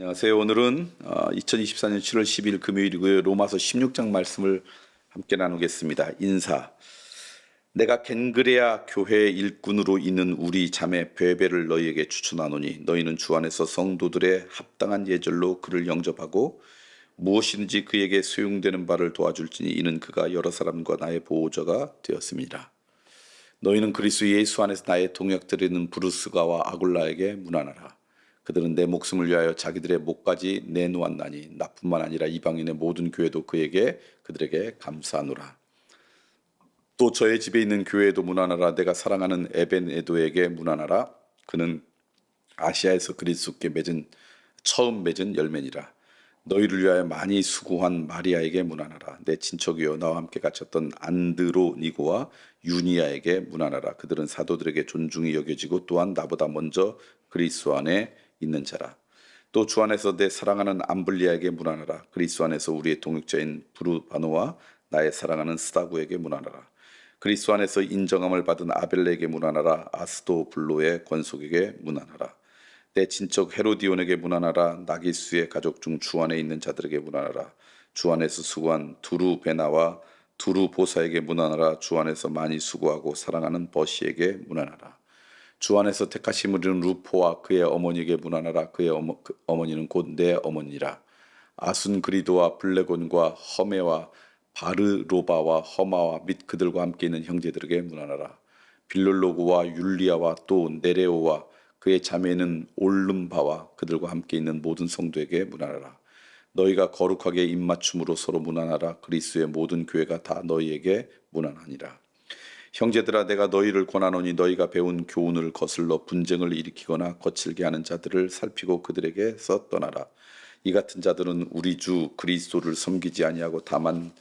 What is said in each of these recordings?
안녕하세요. 오늘은 2024년 7월 10일 금요일이고요. 로마서 16장 말씀을 함께 나누겠습니다. 인사. 내가 겐그레아 교회의 일꾼으로 있는 우리 자매 베베를 너희에게 추천하노니 너희는 주 안에서 성도들의 합당한 예절로 그를 영접하고 무엇이든지 그에게 소용되는 바를 도와줄지니 이는 그가 여러 사람과 나의 보호자가 되었습니다. 너희는 그리스도 예수 안에서 나의 동역들이는 브루스가와 아굴라에게 문안하라. 그들은 내 목숨을 위하여 자기들의 목까지 내놓았나니 나뿐만 아니라 이방인의 모든 교회도 그에게 그들에게 감사하노라. 또 저의 집에 있는 교회에도 문안하라. 내가 사랑하는 에벤에도에게 문안하라. 그는 아시아에서 그리스도께 맺은 처음 맺은 열매니라. 너희를 위하여 많이 수고한 마리아에게 문안하라. 내 친척이요 나와 함께 갇혔던 안드로니고와 유니아에게 문안하라. 그들은 사도들에게 존중이 여겨지고 또한 나보다 먼저 그리스도 안에 있는 자라. 또 주 안에서 내 사랑하는 암블리아에게 문안하라. 그리스도 안에서 우리의 동역자인 브루바노와 나의 사랑하는 스다구에게 문안하라. 그리스도 안에서 인정함을 받은 아벨레에게 문안하라. 아스도 블로의 권속에게 문안하라. 내 친척 헤로디온에게 문안하라. 나기수의 가족 중 주 안에 있는 자들에게 문안하라. 주 안에서 수고한 두루 베나와 두루 보사에게 문안하라. 주 안에서 많이 수고하고 사랑하는 버시에게 문안하라. 주 안에서 택하심을 이룬 루포와 그의 어머니에게 문안하라. 그의 어머, 그 어머니는 곧 내 어머니라. 아순 그리도와 블레곤과 허메와 바르로바와 허마와 및 그들과 함께 있는 형제들에게 문안하라. 빌롤로그와 율리아와 또 네레오와 그의 자매는 올름바와 그들과 함께 있는 모든 성도에게 문안하라. 너희가 거룩하게 입맞춤으로 서로 문안하라. 그리스의 모든 교회가 다 너희에게 문안하니라. 형제들아 내가 너희를 권하노니 너희가 배운 교훈을 거슬러 분쟁을 일으키거나 거칠게 하는 자들을 살피고 그들에게서 떠나라. 이 같은 자들은 우리 주 그리스도를 섬기지 아니하고 다만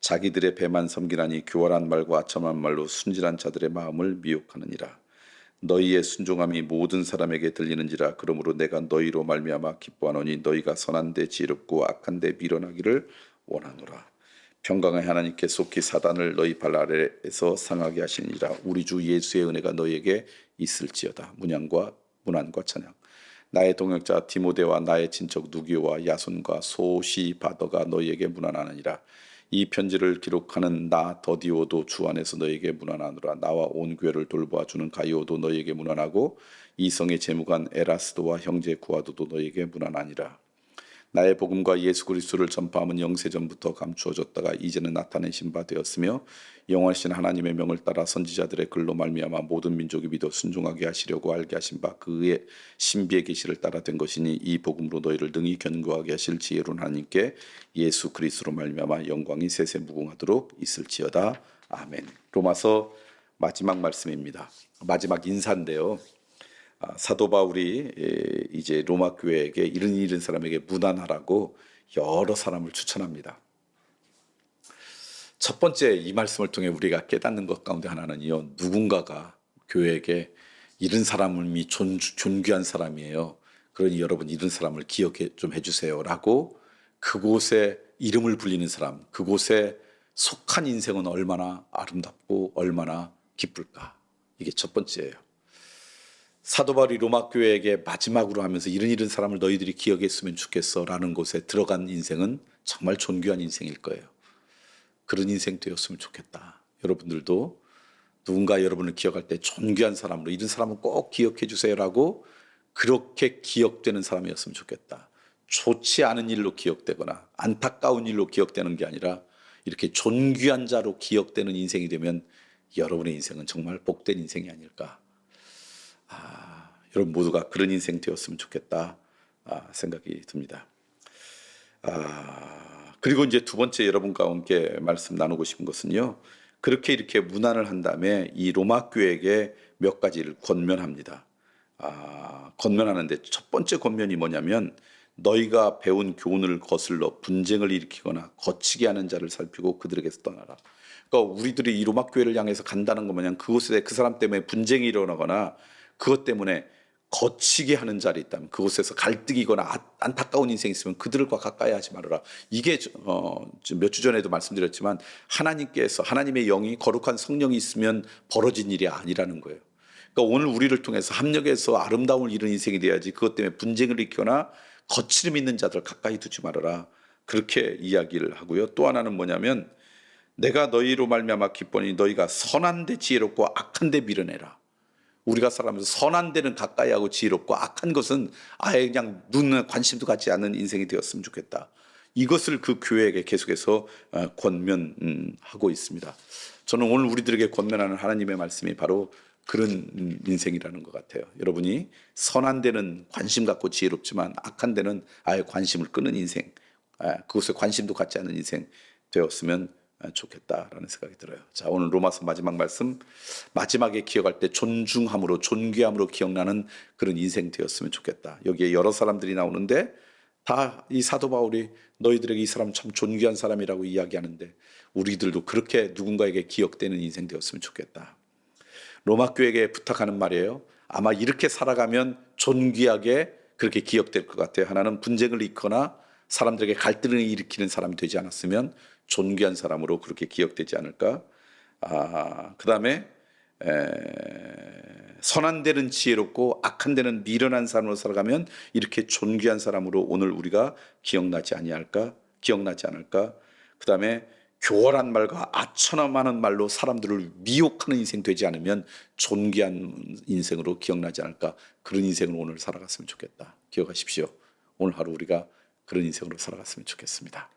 자기들의 배만 섬기나니 교활한 말과 아첨한 말로 순진한 자들의 마음을 미혹하느니라. 너희의 순종함이 모든 사람에게 들리는지라 그러므로 내가 너희로 말미암아 기뻐하노니 너희가 선한데 지혜롭고 악한데 미련하기를 원하노라. 평강의 하나님께 속히 사단을 너희 발 아래에서 상하게 하시니라. 우리 주 예수의 은혜가 너희에게 있을지어다. 문양과 문안과 찬양. 나의 동역자 디모데와 나의 친척 누기와 야손과 소시바더가 너희에게 문안하느니라. 이 편지를 기록하는 나 더디오도 주 안에서 너에게 문안하노라. 나와 온 교회를 돌보아 주는 가이오도 너에게 문안하고 이성의 재무관 에라스도와 형제 구아도도 너에게 문안하니라. 나의 복음과 예수 그리스도를 전파함은 영세 전부터 감추어졌다가 이제는 나타내신 바 되었으며 영원하신 하나님의 명을 따라 선지자들의 글로 말미암아 모든 민족이 믿어 순종하게 하시려고 알게 하신 바 그의 신비의 계시를 따라 된 것이니 이 복음으로 너희를 능히 견고하게 하실 지혜로운 하나님께 예수 그리스도로 말미암아 영광이 세세 무궁하도록 있을지어다 아멘. 로마서 마지막 말씀입니다. 마지막 인사인데요. 아, 사도 바울이 예, 이제 로마 교회에게 이런 이런 사람에게 무난하라고 여러 사람을 추천합니다. 첫 번째 이 말씀을 통해 우리가 깨닫는 것 가운데 하나는요 누군가가 교회에게 이런 사람이 존, 존귀한 사람이에요. 그러니 여러분 이런 사람을 기억해 좀 해주세요라고 그곳에 이름을 불리는 사람, 그곳에 속한 인생은 얼마나 아름답고 얼마나 기쁠까 이게 첫 번째예요. 사도 바울이 로마 교회에게 마지막으로 하면서 이런 이런 사람을 너희들이 기억했으면 좋겠어라는 곳에 들어간 인생은 정말 존귀한 인생일 거예요. 그런 인생 되었으면 좋겠다. 여러분들도 누군가 여러분을 기억할 때 존귀한 사람으로 이런 사람은 꼭 기억해 주세요라고 그렇게 기억되는 사람이었으면 좋겠다. 좋지 않은 일로 기억되거나 안타까운 일로 기억되는 게 아니라 이렇게 존귀한 자로 기억되는 인생이 되면 여러분의 인생은 정말 복된 인생이 아닐까. 아, 여러분 모두가 그런 인생 되었으면 좋겠다 아, 생각이 듭니다. 아, 그리고 이제 두 번째 여러분과 함께 말씀 나누고 싶은 것은요. 그렇게 이렇게 문안을 한 다음에 이 로마 교회에게 몇 가지를 권면합니다. 아, 권면하는데 첫 번째 권면이 뭐냐면 너희가 배운 교훈을 거슬러 분쟁을 일으키거나 거치게 하는 자를 살피고 그들에게서 떠나라. 그러니까 우리들이 이 로마 교회를 향해서 간다는 것 마냥 그곳에 그 사람 때문에 분쟁이 일어나거나 그것 때문에 거치게 하는 자리 있다면 그곳에서 갈등이거나 아- 안타까운 인생이 있으면 그들과 가까이 하지 말아라. 이게 어, 몇 주 전에도 말씀드렸지만 하나님께서 하나님의 영이 거룩한 성령이 있으면 벌어진 일이 아니라는 거예요. 그러니까 오늘 우리를 통해서 합력해서 아름다움을 이룬 인생이 돼야지 그것 때문에 분쟁을 일으키거나 거칠음 있는 자들 가까이 두지 말아라. 그렇게 이야기를 하고요. 또 하나는 뭐냐면 내가 너희로 말미암아 기뻐니 너희가 선한 데 지혜롭고 악한 데 밀어내라. 우리가 살아가면서 선한 데는 가까이 하고 지혜롭고 악한 것은 아예 그냥 눈에 관심도 갖지 않는 인생이 되었으면 좋겠다. 이것을 그 교회에게 계속해서 어, 권면하고 있습니다. 저는 오늘 우리들에게 권면하는 하나님의 말씀이 바로 그런 음, 인생이라는 것 같아요. 여러분이 선한 데는 관심 갖고 지혜롭지만 악한 데는 아예 관심을 끄는 인생, 아, 그것에 관심도 갖지 않는 인생 되었으면 아, 좋겠다라는 생각이 들어요. 자, 오늘 로마서 마지막 말씀 마지막에 기억할 때 존중함으로 존귀함으로 기억나는 그런 인생 되었으면 좋겠다. 여기에 여러 사람들이 나오는데 다 이 사도 바울이 너희들에게 이 사람 참 존귀한 사람이라고 이야기하는데 우리들도 그렇게 누군가에게 기억되는 인생 되었으면 좋겠다. 로마 교회에게 부탁하는 말이에요. 아마 이렇게 살아가면 존귀하게 그렇게 기억될 것 같아요. 하나는 분쟁을 일으거나 사람들에게 갈등을 일으키는 사람이 되지 않았으면 존귀한 사람으로 그렇게 기억되지 않을까. 아, 그 다음에 선한 데는 지혜롭고 악한 데는 미련한 사람으로 살아가면 이렇게 존귀한 사람으로 오늘 우리가 기억나지 아니할까? 기억나지 않을까? 그 다음에 교활한 말과 아천함하는 말로 사람들을 미혹하는 인생 되지 않으면 존귀한 인생으로 기억나지 않을까? 그런 인생을 오늘 살아갔으면 좋겠다. 기억하십시오. 오늘 하루 우리가 그런 인생으로 살아갔으면 좋겠습니다.